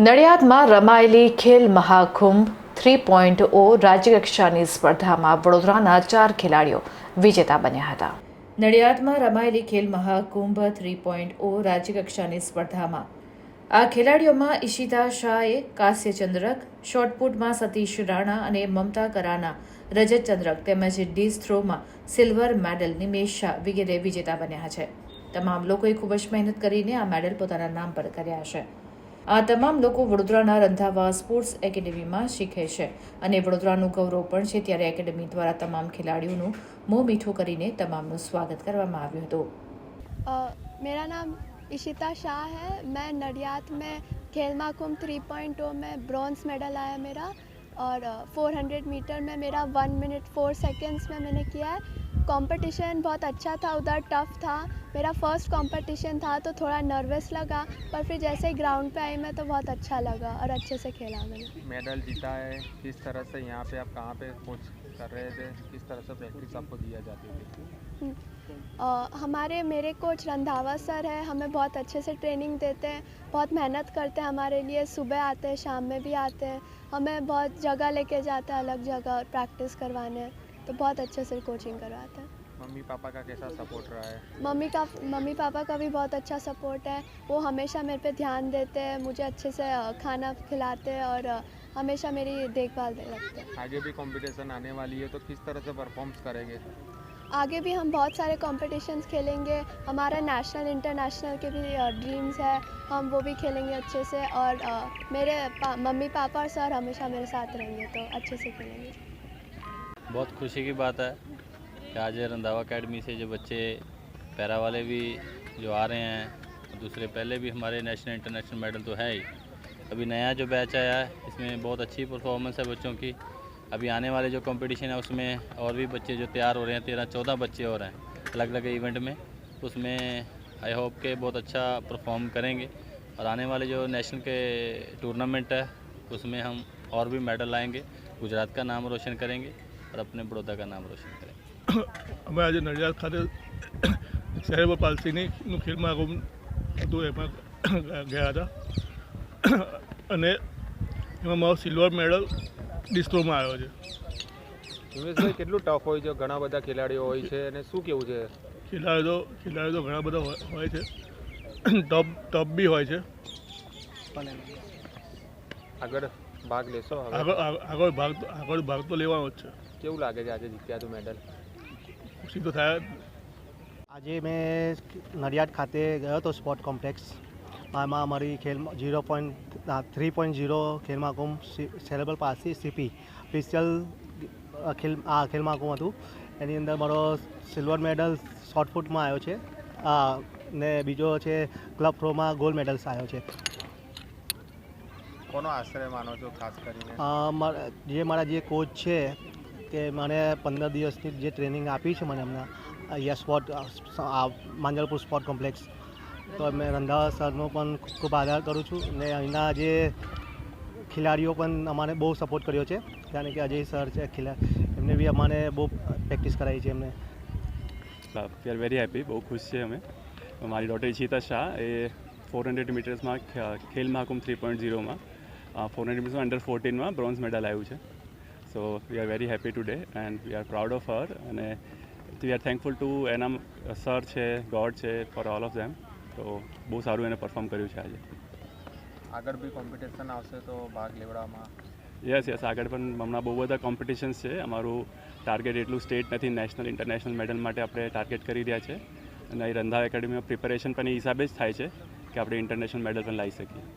નડિયાદમાં રમાયેલી ખેલ Mahakumbh three point ઓ રાજ્યકક્ષાની સ્પર્ધામાં વડોદરાના ચાર ખેલાડીઓ વિજેતા બન્યા હતા. નડિયાદમાં રમાયેલી ખેલ મહાકુંભ થ્રી પોઈન્ટ ઓ રાજ્યકક્ષાની સ્પર્ધામાં આ ખેલાડીઓમાં ઈશિતા શાહે કાંસ્ય ચંદ્રક શોર્ટપુટમાં સતીશ રાણા અને મમતા કરાના રજત ચંદ્રક તેમજ ડીઝ થ્રોમાં સિલ્વર મેડલ નિમેશ શાહ વગેરે વિજેતા બન્યા છે. તમામ લોકોએ ખૂબ જ મહેનત કરીને આ મેડલ પોતાના નામ પર કર્યા છે. આ તમામ લોકો વડોદરાના રંધાવા સ્પોર્ટ્સ એકેડેમીમાં શીખે છે અને વડોદરાનું ગૌરવ પણ છે ત્યારે એકેડેમી દ્વારા તમામ ખેલાડીઓનું મોં મીઠું કરીને તમામનું સ્વાગત કરવામાં આવ્યું હતું अ, मेरा नाम इशिता शाह है मैं नडियाद में खेल महाकुंभ थ्री पॉइंट में ब्रॉन्ज मेडल आया मेरा और फोर हंड्रेड मीटर में मेरा वन मिनट फोर सेकेंड्स में मैंने किया है कंपटीशन बहुत अच्छा था उधर टफ था। मेरा फ़र्स्ट कंपटीशन था तो थोड़ा नर्वस लगा पर फिर जैसे ही ग्राउंड पे आई मैं तो बहुत अच्छा लगा और अच्छे से खेला मैंने। मेडल जीता है किस तरह से यहाँ पे आप कहाँ पे कोच कर रहे थे किस तरह से प्रैक्टिस आपको दिया जाती थी? अ, हमारे मेरे कोच रंधावा सर है हमें बहुत अच्छे से ट्रेनिंग देते हैं बहुत मेहनत करते हैं हमारे लिए सुबह आते हैं शाम में भी आते हैं हमें बहुत जगह लेके जाते हैं अलग जगह प्रैक्टिस करवाने। तो बहुत अच्छे से कोचिंग करवाते हैं। मम्मी पापा का कैसा सपोर्ट रहा है? मम्मी का मम्मी पापा का भी बहुत अच्छा सपोर्ट है। वो हमेशा मेरे पे ध्यान देते हैं मुझे अच्छे से खाना खिलाते हैं और हमेशा मेरी देखभाल दे रखते हैं। आगे भी कंपटीशन आने वाली है तो किस तरह से परफॉर्म्स करेंगे? आगे भी हम बहुत सारे कॉम्पिटिशन्स खेलेंगे। हमारा नेशनल इंटरनेशनल के भी ड्रीम्स है। हम वो भी खेलेंगे अच्छे से और मेरे पा, मम्मी पापा और सर हमेशा मेरे साथ रहेंगे तो अच्छे से खेलेंगे। बहुत खुशी की बात है कि आज रंधावा अकेडमी से जो बच्चे पैरा वाले भी जो आ रहे हैं दूसरे पहले भी हमारे नेशनल इंटरनेशनल मेडल तो है ही। अभी नया जो बैच आया है, इसमें बहुत अच्छी परफॉर्मेंस है बच्चों की। अभी आने वाले जो कंपटीशन है, उसमें और भी बच्चे जो तैयार हो रहे हैं, तेरह चौदह बच्चे और हैं अलग अलग इवेंट में। उसमें आई होप के बहुत अच्छा परफॉर्म करेंगे। और आने वाले जो नेशनल के टूर्नामेंट है, उसमें हम और भी मेडल लाएँगे। गुजरात का नाम रोशन करेंगे। और अपने बड़ौदा का नाम रोशन करेंगे અમે આજે નડિયાદ ખાતે શહેર પાલસીનું ખેલ મહાકુંભ હતું એમાં ગયા હતા અને એમાં મારો સિલ્વર મેડલ ડિસ્ટ્રોમાં આવ્યો છે ઉમેશભાઈ કેટલું ટફ હોય છે ઘણા બધા ખેલાડીઓ હોય છે અને શું કેવું છે ખેલાડીઓ ખેલાડીઓ તો ઘણા બધા હોય- હોય છે ટપ ટપ બી હોય છે આગળ ભાગ લેશો આગળ આગ- આગળ ભાગ તો- આગળ ભાગ તો લેવાનો જ છે. કેવું લાગે છે આજે જીત્યા તું મેડલ ખુશી તો થાય આજે મેં નડિયાદ ખાતે ગયો હતો સ્પોર્ટ કોમ્પ્લેક્સ આમાં અમારી ખેલ zero point three point zero Khel Mahakumbh cerebral પાસી CP special ખેલ આ ખેલ મહાકુંભ હતું. એની અંદર મારો સિલ્વર મેડલ શોર્ટફૂટમાં આવ્યો છે. ને બીજો છે ક્લબ થ્રોમાં ગોલ્ડ મેડલ્સ આવ્યો છે. કોનો આશ્રય માનો છો ખાસ કરીને? જે મારા જે કોચ છે તે મને પંદર દિવસની જે ટ્રેનિંગ આપી છે મને હમણાં અહીંયા સ્પોર્ટ માંજલપુર સ્પોર્ટ કોમ્પ્લેક્સ તો મેં રંધાવા સરનો પણ ખૂબ ખૂબ આદર કરું છું ને અહીંના જે ખેલાડીઓ પણ અમારે બહુ સપોર્ટ કર્યો છે. જાણે કે અજય સર છે ખેલા એમને બી અમારે બહુ પ્રેક્ટિસ કરાવી છે એમને. વી આર વેરી હેપી બહુ ખુશ છે અમે. મારી ડોટર ઈશિતા શાહ એ ફોર હંડ્રેડ મીટર્સમાં ખેલ મહાકુંભ થ્રી પોઈન્ટ ઝીરોમાં ફોર હંડ્રેડ મીટર્સમાં અંડર ફોર્ટીનમાં બ્રોન્ઝ મેડલ આવ્યું છે. So we are very happy today and we are proud of her અને વી આર થેન્કફુલ ટુ એના સર છે ગોડ છે ફોર ઓલ ઓફ ધેમ તો બહુ સારું એને પરફોર્મ કર્યું છે આજે. આગળ બી કોમ્પિટિશન આવશે તો ભાગ લેવડાવવામાં. યસ યસ આગળ પણ હમણાં બહુ બધા કોમ્પિટિશન્સ છે. અમારું ટાર્ગેટ એટલું સ્ટેટ નથી નેશનલ ઇન્ટરનેશનલ મેડલ માટે આપણે ટાર્ગેટ કરી રહ્યા છે. અને અહીં રંધા એકેડમીમાં પ્રિપેરેશન પણ એ હિસાબે જ થાય છે કે આપણે ઇન્ટરનેશનલ મેડલ પણ લાવી શકીએ.